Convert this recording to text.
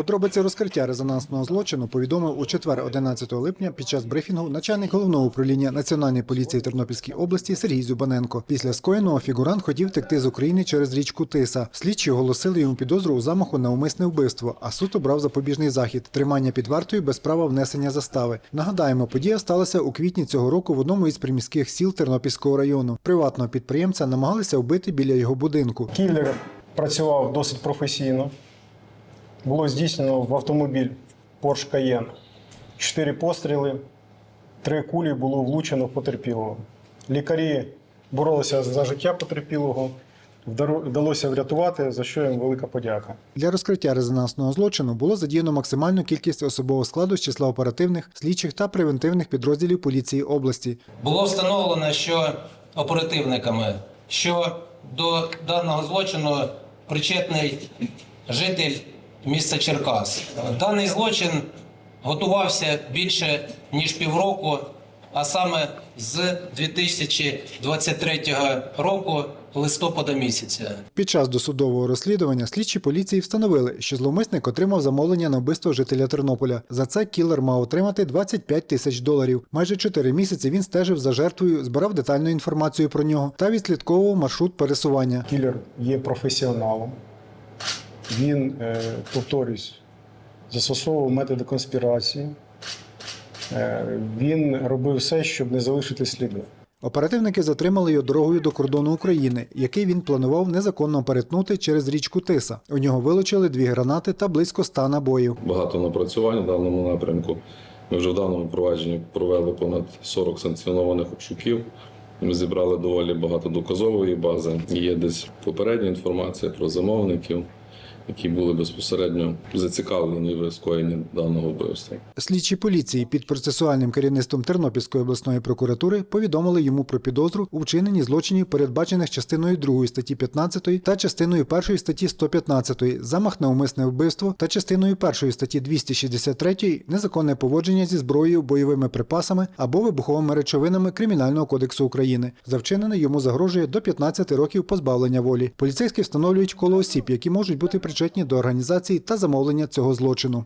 Подробиці розкриття резонансного злочину повідомив у четвер, 11 липня, під час брифінгу начальник головного управління Національної поліції Тернопільській області Сергій Зюбаненко. Після скоєного фігурант хотів втекти з України через річку Тиса. Слідчі оголосили йому підозру у замаху на умисне вбивство, а суд обрав запобіжний захід тримання під вартою без права внесення застави. Нагадаємо, подія сталася у квітні цього року в одному із приміських сіл Тернопільського району. Приватного підприємця намагалися вбити біля його будинку. Кілер працював досить професійно. Було здійснено в автомобіль Porsche Cayenne. Чотири постріли, три кулі було влучено в потерпілого. Лікарі боролися за життя потерпілого. Вдалося врятувати, за що їм велика подяка. Для розкриття резонансного злочину було задіяно максимальну кількість особового складу з числа оперативних, слідчих та превентивних підрозділів поліції області. Було встановлено, що оперативниками, що до даного злочину причетний житель міста Черкас. Даний злочин готувався більше ніж півроку, а саме з 2023 року листопада місяця. Під час досудового розслідування слідчі поліції встановили, що зловмисник отримав замовлення на вбивство жителя Тернополя. За це кілер мав отримати 25 тисяч доларів. Майже 4 місяці він стежив за жертвою, збирав детальну інформацію про нього та відслідковував маршрут пересування. Кілер є професіоналом. Він, е, повторюсь, застосовував методи конспірації. Е, Він робив все, щоб не залишити сліди. Оперативники затримали його дорогою до кордону України, який він планував незаконно перетнути через річку Тиса. У нього вилучили дві гранати та близько ста набоїв. багато напрацювань в даному напрямку. Ми вже в даному провадженні провели понад 40 санкціонованих обшуків. Ми зібрали доволі багато доказової бази. Є десь попередня інформація про замовників, які були безпосередньо зацікавлені в скоєнні даного вбивства. Слідчі поліції під процесуальним керівництвом Тернопільської обласної прокуратури повідомили йому про підозру у вчиненні злочинів, передбачених частиною 2 статті 15 та частиною 1 статті 115 замах на умисне вбивство та частиною 1 статті 263 незаконне поводження зі зброєю, бойовими припасами або вибуховими речовинами Кримінального кодексу України. За вчинене йому загрожує до 15 років позбавлення волі. Поліцейські встановлюють коло осіб, які можуть бути причетні до організації та замовлення цього злочину.